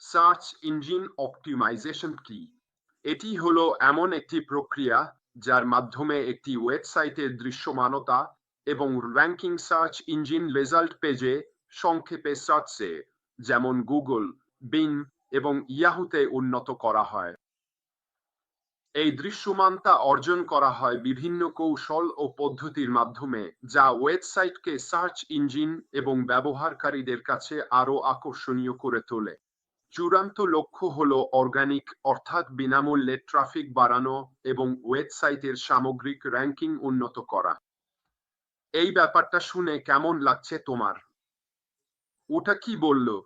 Search engine optimisation কি এটি হলো এমন একটি প্রক্রিয়া যার মাধ্যমে একটি ওয়েবসাইটের দৃশ্যমানতা এবং র্যাঙ্কিং সার্চ ইঞ্জিন রেজাল্ট পেজে সংক্ষেপে সার্চে যেমন গুগল বিং এবং ইয়াহুতে উন্নত করা হয়। এই দৃশ্যমানতা অর্জন করা হয় বিভিন্ন কৌশল ও পদ্ধতির মাধ্যমে, যা ওয়েবসাইটকে সার্চ ইঞ্জিন এবং ব্যবহারকারীদের কাছে আরও আকর্ষণীয় করে তোলে। চূড়ান্ত লক্ষ্য হল অর্গানিক অর্থাৎ বিনামূল্যে ট্রাফিক বাড়ানো এবং ওয়েবসাইটের সামগ্রিক র্যাঙ্কিং উন্নত করা। এই ব্যাপারটা শুনে কেমন লাগছে তোমার? ওটা কি বলল?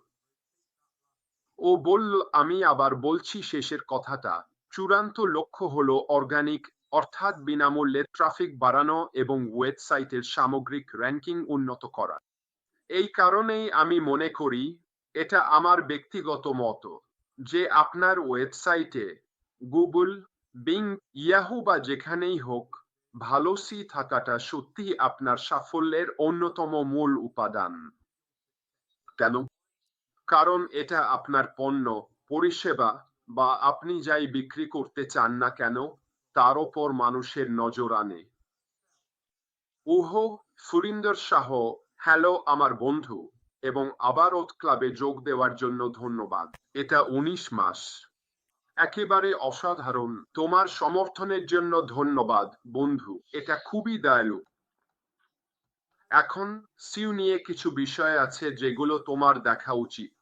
ও বলল, আমি আবার বলছি শেষের কথাটা। চূড়ান্ত লক্ষ্য হল অর্গানিক অর্থাৎ বিনামূল্যে ট্রাফিক বাড়ানো এবং ওয়েবসাইটের সামগ্রিক র্যাঙ্কিং উন্নত করা। এই কারণেই আমি মনে করি এটা আমার ব্যক্তিগত মত যে আপনার ওয়েবসাইটে গুগল বিং ইয়াহু বা যেখানেই হোক, ভালো সি থাকাটা সত্যি আপনার সাফল্যের অন্যতম মূল উপাদান। কেন? কারণ এটা আপনার পণ্য, পরিষেবা বা আপনি যাই বিক্রি করতে চান না কেন, তার ওপর মানুষের নজর আনে। উহো সুরিন্দর শাহ, হ্যালো আমার বন্ধু। এবং আবারত ক্লাবে যোগ দেওয়ার জন্য ধন্যবাদ। এটা উনিশ মাস। একেবারে অসাধারণ। তোমার সমর্থনের জন্য ধন্যবাদ, বন্ধু। এটা খুবই দয়ালু। এখন সিউ নিয়ে কিছু বিষয় আছে যেগুলো তোমার দেখা উচিত।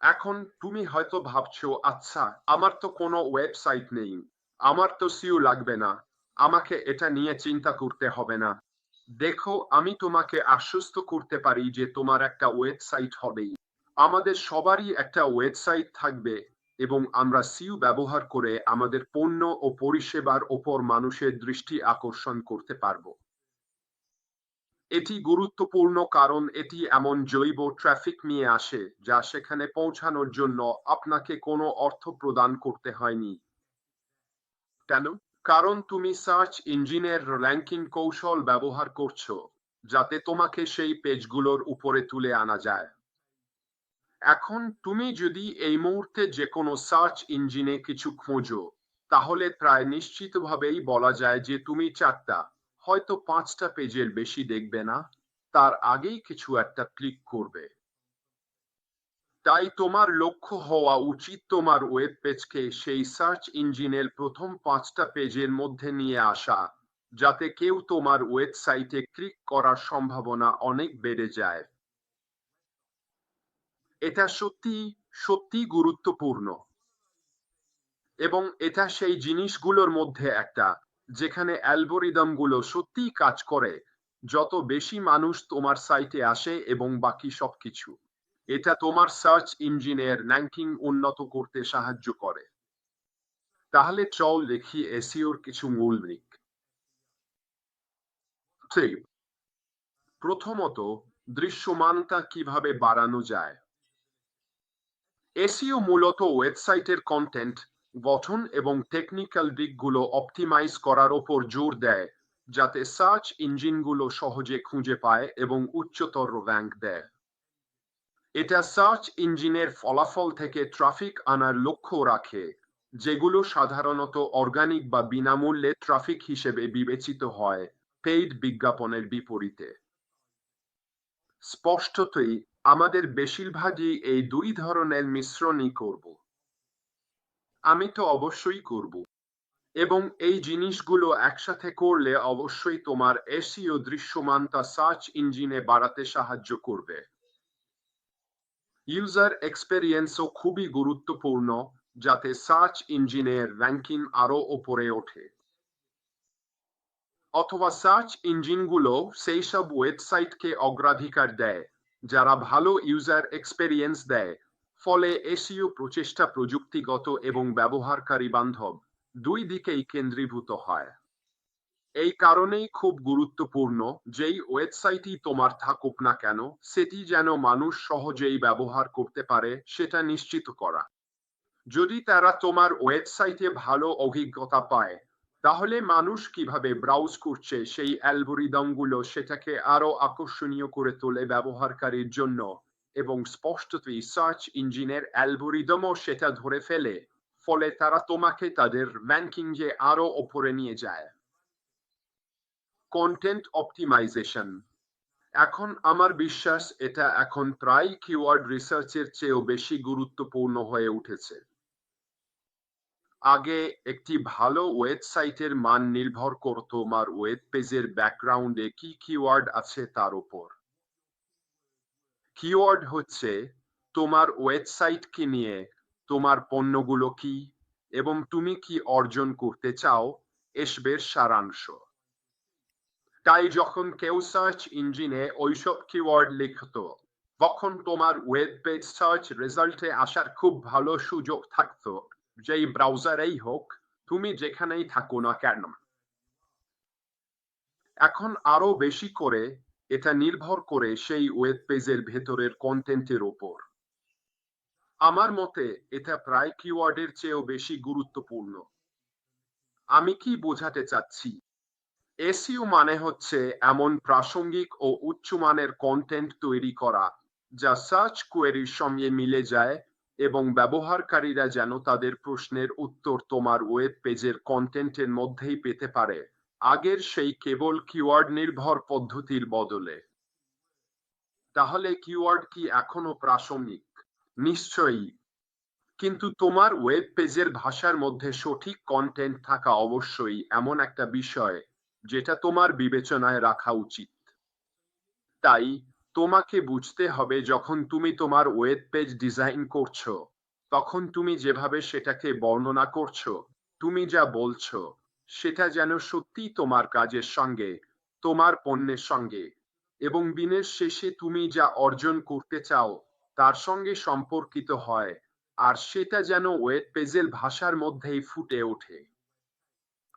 এখন তুমি হয়তো ভাবছ আচ্ছা আমার তো কোনো ওয়েবসাইট নেই। আমার তো সিউ লাগবে না। আমাকে এটা নিয়ে চিন্তা করতে হবে না। দেখো, আমি তোমাকে আশ্বস্ত করতে পারি যে তোমার একটা ওয়েবসাইট হবেই। আমাদের সবারই একটা ওয়েবসাইট থাকবে এবং আমরা সিউ ব্যবহার করে আমাদের পণ্য ও পরিষেবার ওপর মানুষের দৃষ্টি আকর্ষণ করতে পারব। এটি গুরুত্বপূর্ণ কারণ এটি এমন জৈব ট্রাফিক নিয়ে আসে যা সেখানে পৌঁছানোর জন্য আপনাকে কোনো অর্থ প্রদান করতে হয়নি। কেন? কারণ তুমি সার্চ ইঞ্জিনের র্যাঙ্কিং কৌশল ব্যবহার করছ, যাতে তোমাকে সেই পেজগুলোর উপরে তুলে আনা যায়। এখন তুমি যদি এই মুহূর্তে যে কোনো সার্চ ইঞ্জিনে কিছু খোঁজো, তাহলে প্রায় নিশ্চিতভাবেই বলা যায় যে তুমি চারটা, হয়তো পাঁচটা পেজের বেশি দেখবে না, তার আগেই কিছু একটা ক্লিক করবে। তাই তোমার লক্ষ্য হওয়া উচিত তোমার ওয়েব পেজকে সেই সার্চ ইঞ্জিনের প্রথম পাঁচটা পেজের মধ্যে নিয়ে আসা, যাতে কেউ তোমার ওয়েবসাইটে ক্লিক করার সম্ভাবনা অনেক বেড়ে যায়। এটা সত্যি সত্যি গুরুত্বপূর্ণ। এবং এটা সেই জিনিসগুলোর মধ্যে একটা, যেখানে অ্যালগোরিদমগুলো সত্যিই কাজ করে, যত বেশি মানুষ তোমার সাইটে আসে এবং বাকি সবকিছু। এটা তোমার সার্চ ইঞ্জিনের র্যাঙ্কিং উন্নত করতে সাহায্য করে। তাহলে চল দেখি এসিওর কিছু মূল দিক। প্রথমত, দৃশ্যমানতা কীভাবে বাড়ানো যায়? এসিও মূলত ওয়েবসাইটের কন্টেন্ট গঠন এবং টেকনিক্যাল দিকগুলো অপটিমাইজ করার ওপর জোর দেয়, যাতে সার্চ ইঞ্জিনগুলো সহজে খুঁজে পায় এবং উচ্চতর র্যাঙ্ক দেয়। এটা সার্চ ইঞ্জিনের ফলাফল থেকে ট্রাফিক আনার লক্ষ্য রাখে, যেগুলো সাধারণত অর্গানিক বা বিনামূল্যে ট্রাফিক হিসেবে বিবেচিত হয় পেইড বিজ্ঞাপনের বিপরীতে। স্পষ্টতই, আমাদের বেশিরভাগই এই দুই ধরনের মিশ্রণই করব। আমি তো অবশ্যই করব। এবং এই জিনিসগুলো একসাথে করলে অবশ্যই তোমার এসিও দৃশ্যমানতা সার্চ ইঞ্জিনে বাড়াতে সাহায্য করবে। ইউজার এক্সপেরিয়েন্সও খুবই গুরুত্বপূর্ণ যাতে সার্চ ইঞ্জিনের র্যাঙ্কিং আরও ওপরে ওঠে। অথবা সার্চ ইঞ্জিনগুলো সেই সব ওয়েবসাইটকে অগ্রাধিকার দেয়, যারা ভালো ইউজার এক্সপেরিয়েন্স দেয়। ফলে এসিও প্রচেষ্টা প্রযুক্তিগত এবং ব্যবহারকারী বান্ধব দুই দিকেই কেন্দ্রীভূত হয়। এই কারণেই খুব গুরুত্বপূর্ণ যেই ওয়েবসাইটই তোমার থাকুক না কেন, সেটি যেন মানুষ সহজেই ব্যবহার করতে পারে সেটা নিশ্চিত করা। যদি তারা তোমার ওয়েবসাইটে ভালো অভিজ্ঞতা পায়, তাহলে মানুষ কীভাবে ব্রাউজ করছে সেই অ্যালগোরিদমগুলো সেটাকে আরও আকর্ষণীয় করে তোলে ব্যবহারকারীর জন্য এবং স্পষ্টতই সার্চ ইঞ্জিনের অ্যালগোরিদমও সেটা ধরে ফেলে, ফলে তারা তোমাকে তাদের র্যাঙ্কিংয়ে আরও ওপরে নিয়ে যায়। কন্টেন্ট অপটিমাইজেশন এখন আমার বিশ্বাস এটা এখন প্রায় কিওয়ার্ড রিসার্চের চেয়েও বেশি গুরুত্বপূর্ণ হয়ে উঠেছে। আগে একটি ভালো ওয়েবসাইটের মান নির্ভর করত তোমার ওয়েব পেজের ব্যাকগ্রাউন্ডে কি কিওয়ার্ড আছে তার উপর। কিওয়ার্ড হচ্ছে তোমার ওয়েবসাইটকে নিয়ে তোমার পণ্যগুলো কি এবং তুমি কি অর্জন করতে চাও এসবের সারাংশ। তাই যখন কেউ সার্চ ইঞ্জিনে ওইসব কিওয়ার্ড লিখত, তখন তোমার ওয়েব পেজ সার্চ রেজাল্টে আসার খুব ভালো সুযোগ থাকতো। যেই ব্রাউজারেই হোক, তুমি যেখানেই থাকো না কেন। এখন আরও বেশি করে এটা নির্ভর করে সেই ওয়েব পেজের ভেতরের কন্টেন্টের ওপর। আমার মতে এটা প্রায় কিওয়ার্ডের চেয়েও বেশি গুরুত্বপূর্ণ। আমি কি বোঝাতে চাচ্ছি? এসইও মানে হচ্ছে এমন প্রাসঙ্গিক ও উচ্চমানের কন্টেন্ট তৈরি করা, যা সার্চ কোয়েরির সঙ্গে মিলে যায় এবং ব্যবহারকারীরা যেন তাদের প্রশ্নের উত্তর তোমার ওয়েব পেজের কন্টেন্টের মধ্যেই পেতে পারে, আগের সেই কেবল কিওয়ার্ড নির্ভর পদ্ধতির বদলে। তাহলে কিওয়ার্ড কি এখনও প্রাসঙ্গিক? নিশ্চয়ই। কিন্তু তোমার ওয়েব পেজের ভাষার মধ্যে সঠিক কন্টেন্ট থাকা অবশ্যই এমন একটা বিষয় যেটা তোমার বিবেচনায় রাখা উচিত। তাই তোমাকে বুঝতে হবে যখন তুমি তোমার ওয়েব পেজ ডিজাইন করছ, তখন তুমি যেভাবে সেটাকে বর্ণনা করছ, তুমি যা বলছো, সেটা যেন সত্যি তোমার কাজের সঙ্গে, তোমার পণ্যের সঙ্গে, এবং দিনের শেষে তুমি যা অর্জন করতে চাও, তার সঙ্গে সম্পর্কিত হয়, আর সেটা যেন ওয়েব পেজের ভাষার মধ্যেই ফুটে ওঠে।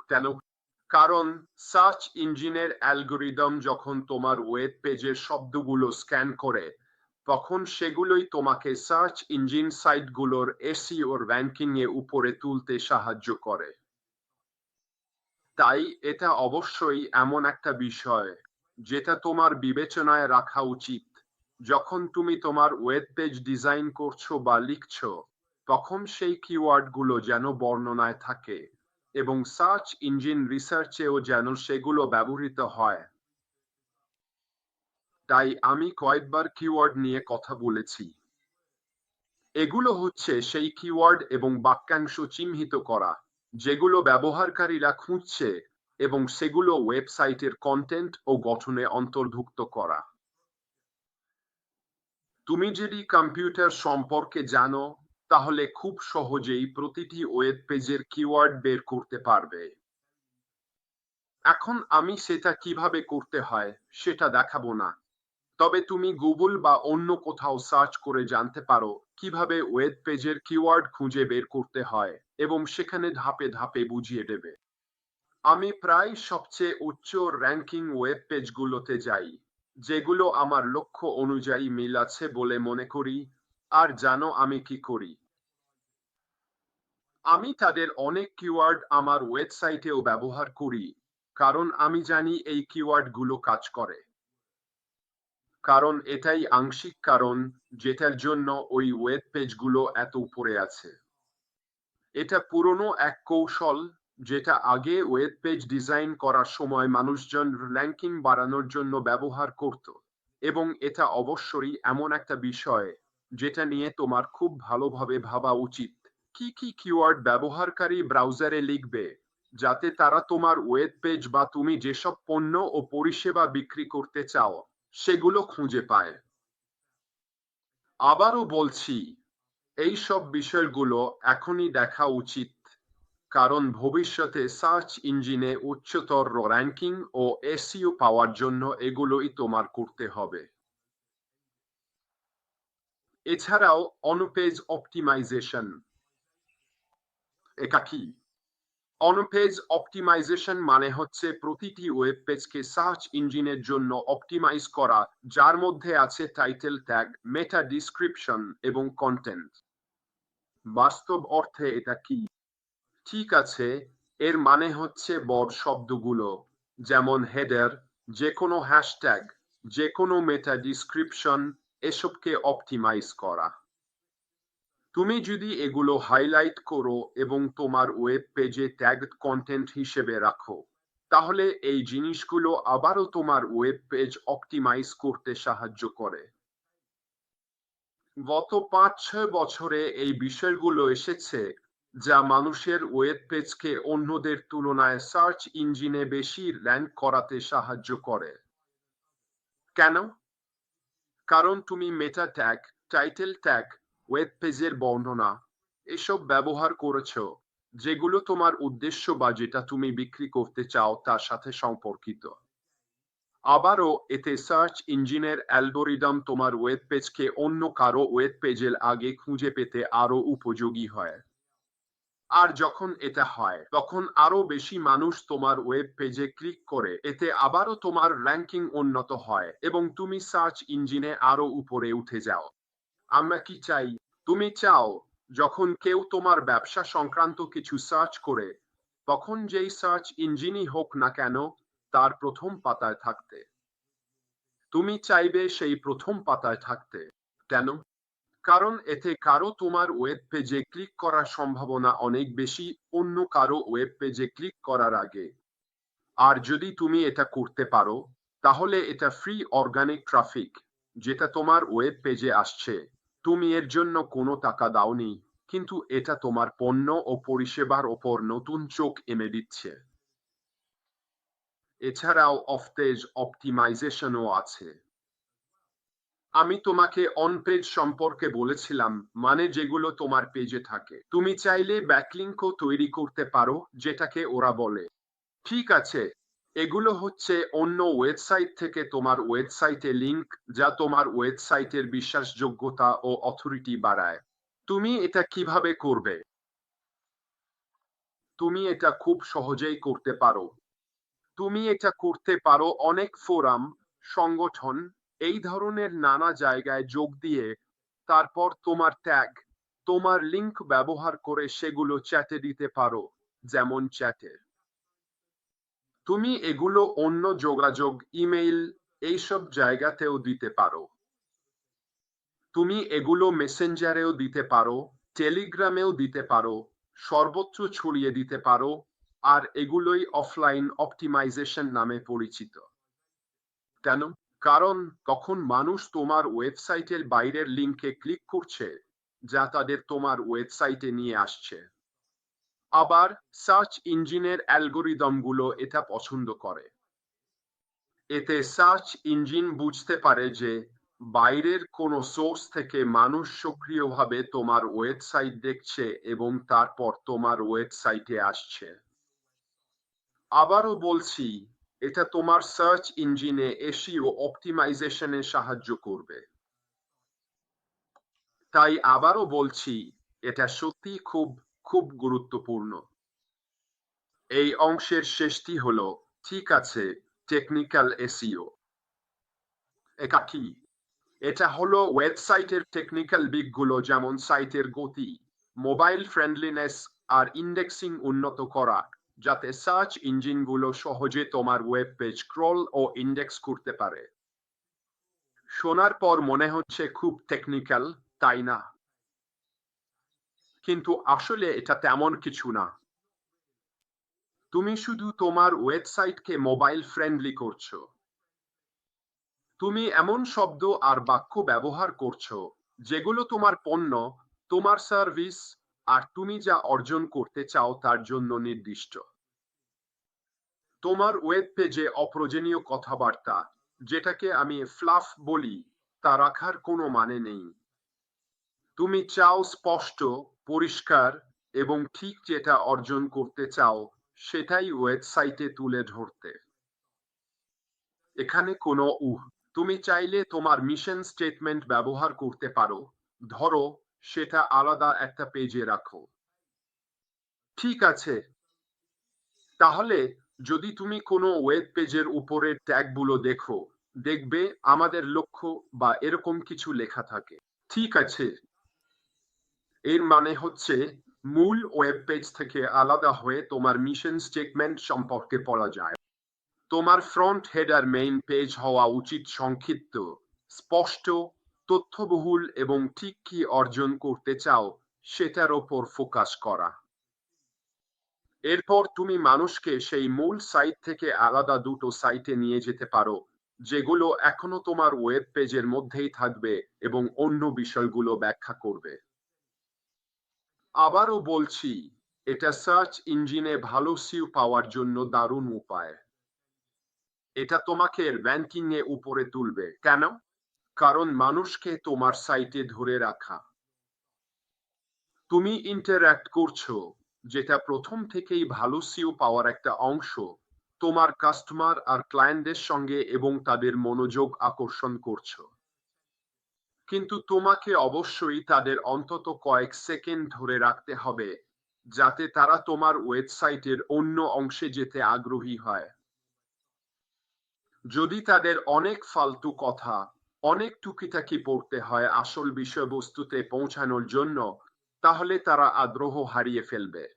কেন কারণ সার্চ ইঞ্জিনের অ্যালগোরিদম যখন তোমার ওয়েব পেজের শব্দগুলো স্ক্যান করে, তখন সেগুলোই তোমাকে সার্চ ইঞ্জিন সাইটগুলোর এসিও র্যাঙ্কিং এ উপরে তুলতে সাহায্য করে। তাই এটা অবশ্যই এমন একটা বিষয় যেটা তোমার বিবেচনায় রাখা উচিত। যখন তুমি তোমার ওয়েব পেজ ডিজাইন করছ বা লিখছো, তখন সেই কিওয়ার্ডগুলো যেন বর্ণনায় থাকে। এবং সার্চ ইঞ্জিন রিসার্চেও যেন সেগুলো ব্যবহৃত হয়। তাই আমি কয়েকবার কিওয়ার্ড নিয়ে কথা বলেছি। এগুলো হচ্ছে সেই কিওয়ার্ড এবং বাক্যাংশ চিহ্নিত করা, যেগুলো ব্যবহারকারীরা খুঁজছে এবং সেগুলো ওয়েবসাইটের কন্টেন্ট ও গঠনে অন্তর্ভুক্ত করা। তুমি যদি কম্পিউটার সম্পর্কে জানো তাহলে খুব সহজেই প্রতিটি ওয়েব পেজের কিওয়ার্ড বের করতে পারবে। এখন আমি সেটা কীভাবে করতে হয় সেটা দেখাবো না। তবে তুমি গুগল বা অন্য কোথাও সার্চ করে জানতে পারো কীভাবে ওয়েব পেজের কিওয়ার্ড খুঁজে বের করতে হয় এবং সেখানে ধাপে ধাপে বুঝিয়ে দেবে। আমি প্রায় সবচেয়ে উচ্চ র্যাঙ্কিং ওয়েব পেজগুলোতে যাই, যেগুলো আমার লক্ষ্য অনুযায়ী মিল আছে বলে মনে করি, আর জানো আমি কি করি। আমি তাদের অনেক কিওয়ার্ড আমার ওয়েবসাইটেও ব্যবহার করি, কারণ আমি জানি এই কিওয়ার্ডগুলো কাজ করে। কারণ এটাই আংশিক কারণ যেটার জন্য ওই ওয়েব পেজগুলো এত উপরে আছে। এটা পুরনো এক কৌশল যেটা আগে ওয়েব পেজ ডিজাইন করার সময় মানুষজন র্যাঙ্কিং বাড়ানোর জন্য ব্যবহার করত, এবং এটা অবশ্যই এমন একটা বিষয় যেটা নিয়ে তোমার খুব ভালোভাবে ভাবা উচিত। কি কি কিওয়ার্ড ব্যবহারকারী ব্রাউজারে লিখবে? যাতে তারা তোমার ওয়েব পেজ বা তুমি যেসব পণ্য ও পরিষেবা বিক্রি করতে চাও, সেগুলো খুঁজে পায়। আবারও বলছি এই সব বিষয়গুলো এখনই দেখা উচিত, কারণ ভবিষ্যতে সার্চ ইঞ্জিনে উচ্চতর র্যাঙ্কিং ও এসিও পাওয়ার জন্য এগুলোই তোমার করতে হবে। এছাড়াও অনুপেজ অপটিমাইজেশন এটা কি? অনপেজ অপটিমাইজেশন মানে হচ্ছে প্রতিটি ওয়েব পেজকে সার্চ ইঞ্জিনের জন্য অপটিমাইজ করা, যার মধ্যে আছে টাইটেল ট্যাগ, মেটা ডিসক্রিপশন এবং কন্টেন্ট। বাস্তব অর্থে এটা কি? ঠিক আছে, এর মানে হচ্ছে বড় শব্দগুলো, যেমন হেডার যে কোনো হ্যাশট্যাগ যে কোনো মেটা ডিসক্রিপশন, এসবকে অপটিমাইজ করা। তুমি যদি এগুলো হাইলাইট করো এবং তোমার ওয়েব পেজে ট্যাগ কন্টেন্ট হিসেবে রাখো, তাহলে এই জিনিসগুলো আবারও তোমার ওয়েব পেজ অপটিমাইজ করতে সাহায্য করে। গত পাঁচ ছয় বছরে এই বিষয়গুলো এসেছে যা মানুষের ওয়েব পেজকে অন্যদের তুলনায় সার্চ ইঞ্জিনে বেশি র্যাঙ্ক করাতে সাহায্য করে। কেন? কারণ তুমি meta tag title tag web পেজের বর্ণনা, এসব ব্যবহার করেছ, যেগুলো তোমার উদ্দেশ্য বা যেটা তুমি বিক্রি করতে চাও তার সাথে সম্পর্কিত। আবারও, এতে সার্চ ইঞ্জিনের অ্যালগোরিদম তোমার ওয়েব পেজকে অন্য কারও ওয়েব পেজের আগে খুঁজে পেতে আরও উপযোগী হয়। আর যখন এটা হয়, তখন আরও বেশি মানুষ তোমার ওয়েব পেজে ক্লিক করে, এতে আবারও তোমার র্যাঙ্কিং উন্নত হয় এবং তুমি সার্চ ইঞ্জিনে আরও উপরে উঠে যাও। আমরা কি চাই? তুমি চাও যখন কেউ তোমার ব্যবসা সংক্রান্ত কিছু সার্চ করে, তখন যেই সার্চ ইঞ্জিনই হোক না কেন, তার প্রথম পাতায় থাকতে। তুমি চাইবে সেই প্রথম পাতায় থাকতে। কেন? কারণ এতে কারও তোমার ওয়েব পেজে ক্লিক করার সম্ভাবনা অনেক বেশি, অন্য কারও ওয়েব পেজে ক্লিক করার আগে। আর যদি তুমি এটা করতে পারো, তাহলে এটা ফ্রি অর্গানিক ট্রাফিক যেটা তোমার ওয়েব পেজে আসছে। তুমি এর জন্য কোনো টাকা দাওনি, কিন্তু এটা তোমার পণ্য ও পরিষেবার ওপর নতুন চোখ এনে দিচ্ছে। এছাড়াও অফটেজ অপটিমাইজেশনও আছে। আমি তোমাকে অন পেজ সম্পর্কে বলেছিলাম মানে যেগুলো তোমার পেজে থাকে। তুমি চাইলে ব্যাকলিঙ্কও তৈরি করতে পারো, যেটাকে ওরা বলে। ঠিক আছে এগুলো হচ্ছে অন্য ওয়েবসাইট থেকে তোমার ওয়েবসাইটে লিংক যা তোমার ওয়েবসাইটের বিশ্বাসযোগ্যতা ও অথরিটি বাড়ায়। তুমি এটা কীভাবে করবে? তুমি এটা খুব সহজেই করতে পারো। তুমি এটা করতে পারো অনেক ফোরাম সংগঠন, এই ধরনের নানা জায়গায় যোগ দিয়ে তারপর তোমার ট্যাগ তোমার লিংক ব্যবহার করে সেগুলো চ্যাটে দিতে পারো, যেমন চ্যাটে তুমি এগুলো অন্য যোগাযোগ, ইমেইল, এইসব জায়গাতেও দিতে পারো। তুমি এগুলো মেসেঞ্জারেও দিতে পারো, টেলিগ্রামেও দিতে পারো, সর্বোচ্চ ছড়িয়ে দিতে পারো, আর এগুলোই অফলাইন অপটিমাইজেশন নামে পরিচিত। কেন? কারণ তখন মানুষ তোমার ওয়েবসাইটের বাইরের লিংকে ক্লিক করছে, যা তাদের তোমার ওয়েবসাইটে নিয়ে আসছে। আবার সার্চ ইঞ্জিনের অ্যালগোরিদমগুলো এটা পছন্দ করে। এতে সার্চ ইঞ্জিন বুঝতে পারে যে বাইরের কোনো সোর্স থেকে মানুষ সক্রিয়ভাবে তোমার ওয়েবসাইট দেখছে এবং তারপর তোমার ওয়েবসাইটে আসছে। আবারও বলছি, এটা তোমার সার্চ ইঞ্জিনে এসিও অপটিমাইজেশনে সাহায্য করবে। তাই আবারও বলছি, এটা সত্যি খুব খুব গুরুত্বপূর্ণ। এই অংশের শেষটি হলো, ঠিক আছে টেকনিক্যাল এসিও এটা কি? এটা হলো ওয়েবসাইটের টেকনিক্যাল দিকগুলো, যেমন সাইটের গতি মোবাইল ফ্রেন্ডলিনেস আর ইন্ডেক্সিং উন্নত করা, যাতে সার্চ ইঞ্জিনগুলো সহজে তোমার ওয়েব পেজ ক্রল ও ইন্ডেক্স করতে পারে। শোনার পর মনে হচ্ছে খুব টেকনিক্যাল তাই না? কিন্তু আসলে এটা তেমন কিছু না। তুমি শুধু তোমার ওয়েবসাইটকে মোবাইল ফ্রেন্ডলি করছ। তুমি এমন শব্দ আর বাক্য ব্যবহার করছ, যেগুলো তোমার পণ্য, তোমার সার্ভিস আর তুমি যা অর্জন করতে চাও তার জন্য নির্দিষ্ট। তোমার ওয়েব পেজে অপ্রয়োজনীয় কথাবার্তা, যেটাকে আমি ফ্লাফ বলি, তা রাখার কোনো মানে নেই। তুমি চাও স্পষ্ট পরিষ্কার এবং ঠিক যেটা অর্জন করতে চাও, সেটাই ওয়েবসাইটে তুলে ধরতে। এখানে কোনো উহ, তুমি চাইলে তোমার মিশন স্টেটমেন্ট ব্যবহার করতে পারো। ধরো, সেটা আলাদা একটা পেজে রাখো। ঠিক আছে। তাহলে, যদি তুমি কোনো ওয়েব পেজের উপরের ট্যাগগুলো দেখো, দেখবে আমাদের লক্ষ্য বা এরকম কিছু লেখা থাকে। ঠিক আছে। এর মানে হচ্ছে, মূল ওয়েব পেজ থেকে আলাদা হয়ে তোমার মিশন স্টেটমেন্ট সম্পর্কে পড়া যায়। তোমার ফ্রন্ট হেডার মেইন পেজ হওয়া উচিত সংক্ষিপ্ত, স্পষ্ট, তথ্যবহুল এবং ঠিক কি অর্জন করতে চাও সেটার ওপর ফোকাস করা। এরপর তুমি মানুষকে সেই মূল সাইট থেকে আলাদা দুটো সাইটে নিয়ে যেতে পারো, যেগুলো এখনও তোমার ওয়েব পেজের মধ্যেই থাকবে এবং অন্য বিষয়গুলো ব্যাখ্যা করবে। আবারও বলছি, এটা সার্চ ইঞ্জিনে ভালো সিউ পাওয়ার জন্য দারুণ উপায়। এটা তোমাকে র্যাঙ্কিং এ উপরে তুলবে। কেন? কারণ মানুষকে তোমার সাইটে ধরে রাখা। তুমি ইন্টারঅ্যাক্ট করছ, যেটা প্রথম থেকেই ভালো সিও পাওয়ার একটা অংশ, তোমার কাস্টমার আর ক্লায়েন্টদের সঙ্গে এবং তাদের মনোযোগ আকর্ষণ করছ। কিন্তু তোমাকে অবশ্যই তাদের অন্তত কয়েক সেকেন্ড ধরে রাখতে হবে, যাতে তারা তোমার ওয়েবসাইটের অন্য অংশে যেতে আগ্রহী হয়। যদি তাদের অনেক ফালতু কথা, অনেক টুকিটাকি পড়তে হয় আসল বিষয়বস্তুতে পৌঁছানোর জন্য, তাহলে তারা আগ্রহ হারিয়ে ফেলবে।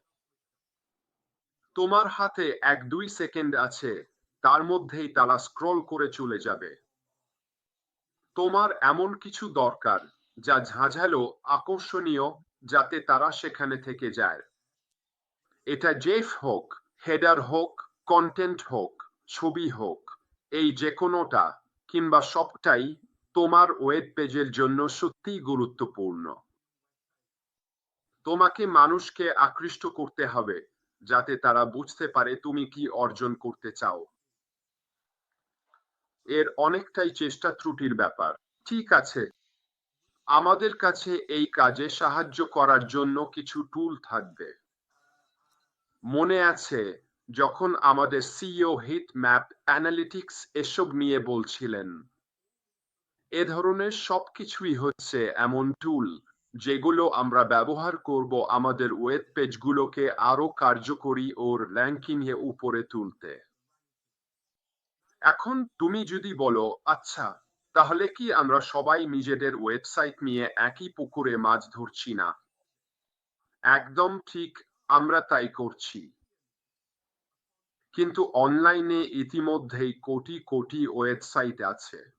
তোমার হাতে এক দুই সেকেন্ড আছে, তার মধ্যেই তারা স্ক্রল করে চলে যাবে। তোমার এমন কিছু দরকার যা ঝাঁঝালো, আকর্ষণীয়, যাতে তারা সেখানে থেকে যায়। এটা জেফ হোক, হেডার হোক, কন্টেন্ট হোক, ছবি হোক, এই যে কোনোটা কিংবা সবটাই তোমার ওয়েব পেজের জন্য সত্যিই গুরুত্বপূর্ণ। তোমাকে মানুষকে আকৃষ্ট করতে হবে, যাতে তারা বুঝতে পারে তুমি কি অর্জন করতে চাও। এর অনেকটাই চেষ্টা ত্রুটির ব্যাপার। ঠিক আছে। আমাদের কাছে এই কাজে সাহায্য করার জন্য কিছু টুল থাকবে। মনে আছে, যখন আমাদের সিও হিট ম্যাপ অ্যানালিটিক্স এসব নিয়ে বলছিলেন, এ ধরনের সবকিছুই হচ্ছে এমন টুল যেগুলো আমরা ব্যবহার করব আমাদের ওয়েব পেজগুলোকে আরও কার্যকরী ও র্যাঙ্কিং এ উপরে তুলতে। এখন তুমি যদি বলো আচ্ছা তাহলে কি আমরা সবাই নিজেদের ওয়েবসাইট নিয়ে একই পুকুরে মাছ ধরছি না? একদম ঠিক, আমরা তাই করছি। কিন্তু অনলাইনে ইতিমধ্যেই কোটি কোটি ওয়েবসাইট আছে।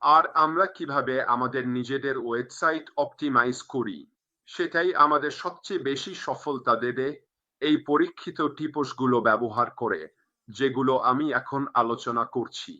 আর আমরা কীভাবে আমাদের নিজেদের ওয়েবসাইট অপটিমাইজ করি, সেটাই আমাদের সবচেয়ে বেশি সফলতা দেবে এই পরীক্ষিত টিপসগুলো ব্যবহার করে। যেগুলো আমি এখন আলোচনা করছি।